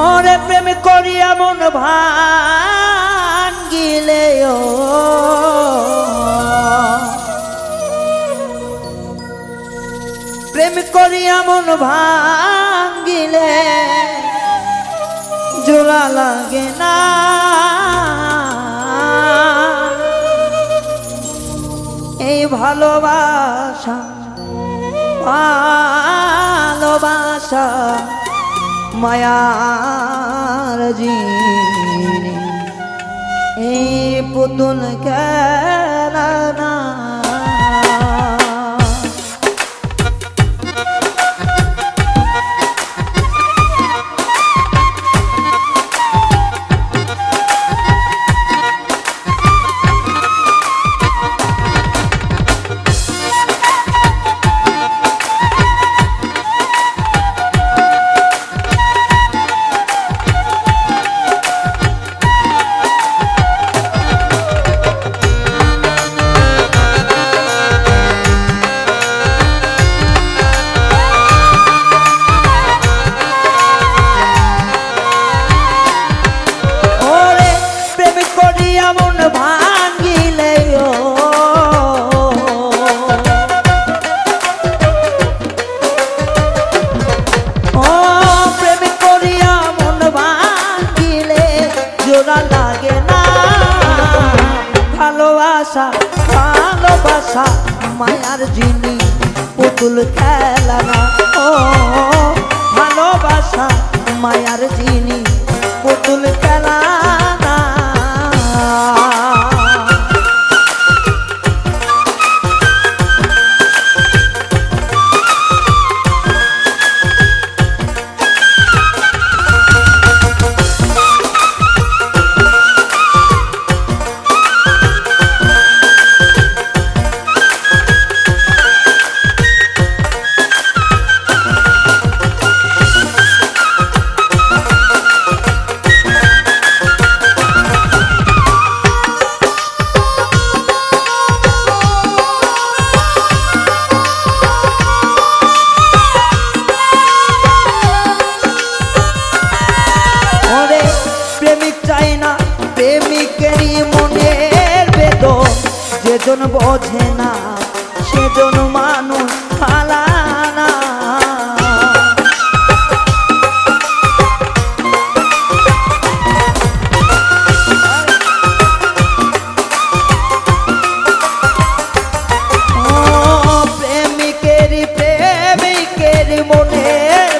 ওরে প্রেম করিয়া মন ভাঙ্গিলে ও। প্রেম করিয়া মন ভাঙ্গিলে জোড়া লাগে না। এই ভালোবাসা ভালোবাসা মায়ার জিনি এই পুতুল মায়ার জিনি পুতুল খেলা না। ও ভালোবাসা মায়ার জিনি পুতুল খেলা যেজন বোঝে না সেজন মানুষ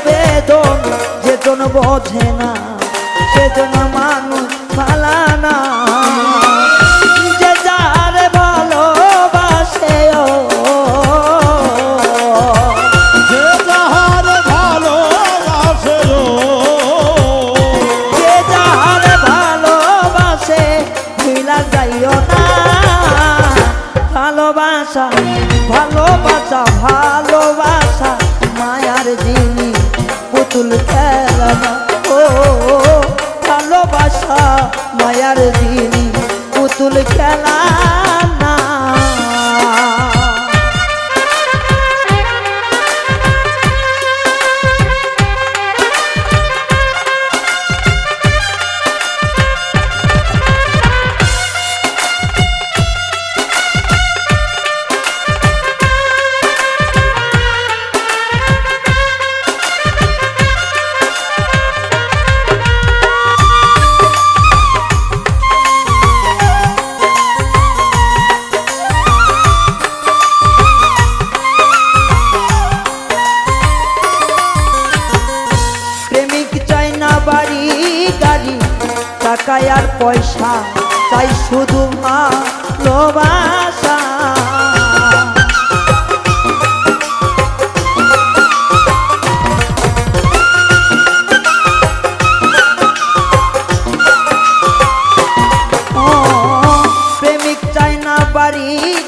বেদন যেজন বোঝে না সেজন মানুষ ফালানা পুতুল খেলা। ও ভালোবাসা মায়ার দিনী পুতুল খেলা আর পয়সা চাই শুধু ভালোবাসা।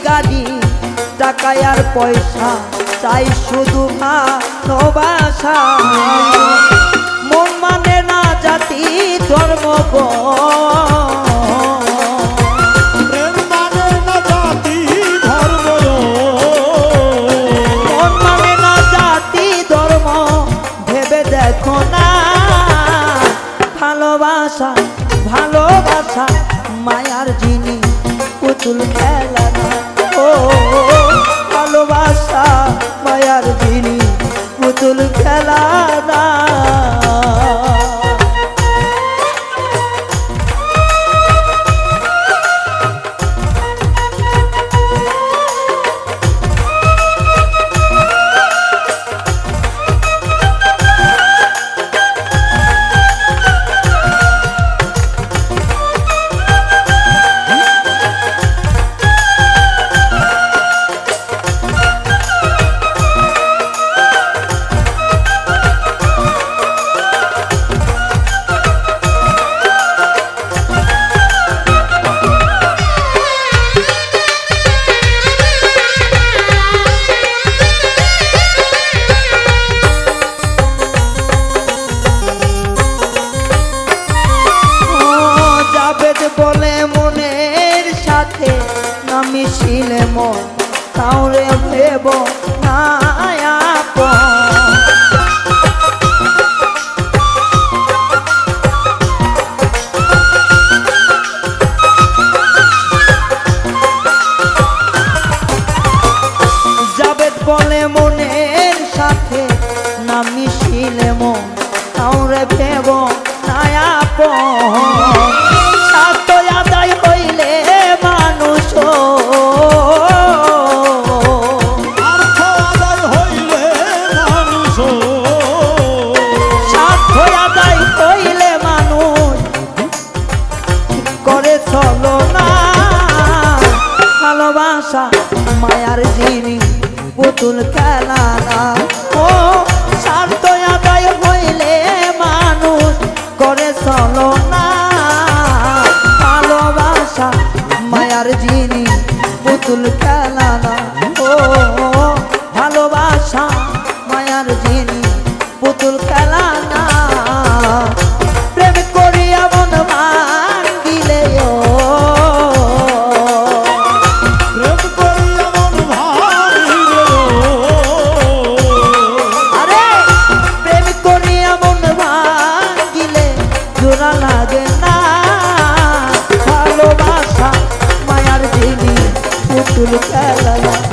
গাড়ি আর পয়সা চাই শুধু ভালোবাসা। ধর্ম। জাতি মানে ধর্ম। ভেবে না। ভালোবাসা ভালোবাসা মায়ার জিনিস পুতুল খেলা। Sound of labor আর যিনি পুতুল খেলা না। ও, শান্ত আদায় হইলে মানুষ করে চলো না। ভালোবাসা, মায়ার যিনি পুতুল খেলা না। tulukalala